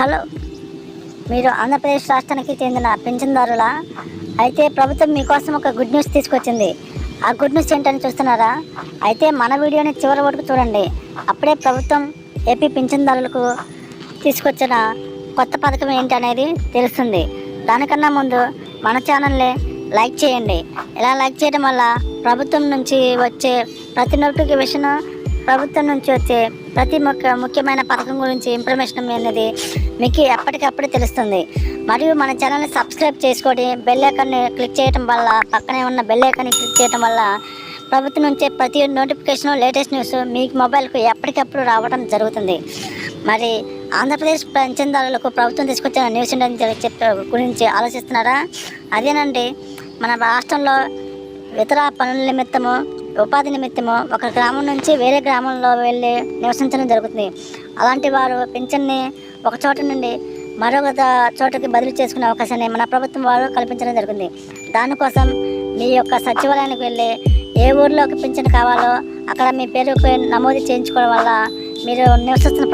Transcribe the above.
Hello మీరు ఆంధ్రప్రదేశ్ రాష్ట్రానికి చెందిన పింఛన్దారులా? అయితే ప్రభుత్వం మీకోసం ఒక గుడ్ న్యూస్ తీసుకొచ్చింది. ఆ గుడ్ న్యూస్ ఏంటని చూస్తున్నారా? అయితే మన వీడియోని చివరి వరకు చూడండి. అప్పుడే ప్రభుత్వం ఏపీ పెన్షన్దారులకు తీసుకొచ్చిన కొత్త పథకం ఏంటి అనేది తెలుస్తుంది. దానికన్నా ముందు మన ఛానల్ని లైక్ చేయండి. ఇలా లైక్ చేయడం వల్ల ప్రభుత్వం నుంచి వచ్చే ప్రతి నోటిఫికేషన్ ప్రభుత్వం నుంచి వచ్చే ప్రతి ముఖ్య ముఖ్యమైన పథకం గురించి ఇన్ఫర్మేషన్ అనేది మీకు ఎప్పటికప్పుడు తెలుస్తుంది. మరియు మన ఛానల్ని సబ్స్క్రైబ్ చేసుకొని బెల్ ఐకాన్ని క్లిక్ చేయడం వల్ల పక్కనే ఉన్న బెల్ ఐకాన్ని క్లిక్ చేయడం వల్ల ప్రభుత్వం నుంచి ప్రతి నోటిఫికేషన్ లేటెస్ట్ న్యూస్ మీకు మొబైల్కు ఎప్పటికప్పుడు రావడం జరుగుతుంది. మరి ఆంధ్రప్రదేశ్ పెన్షన్దారులకు ప్రభుత్వం తీసుకొచ్చిన న్యూస్ ఏంటని గురించి ఆలోచిస్తున్నారా? అదేనండి మన రాష్ట్రంలో ఇతర పనుల నిమిత్తము ఉపాధి నిమిత్తము ఒక గ్రామం నుంచి వేరే గ్రామంలో వెళ్ళి నివసించడం జరుగుతుంది. అలాంటి వారు పింఛన్ని ఒక చోట నుండి మరొక చోటకి బదిలీ చేసుకునే అవకాశాన్ని మన ప్రభుత్వం వారు కల్పించడం జరిగింది దానికోసం మీ యొక్క సచివాలయానికి వెళ్ళి ఏ ఊర్లోకి పింఛన్ కావాలో అక్కడ మీ పేరు నమోదు చేయించుకోవడం వల్ల మీరు నివసిస్తున్న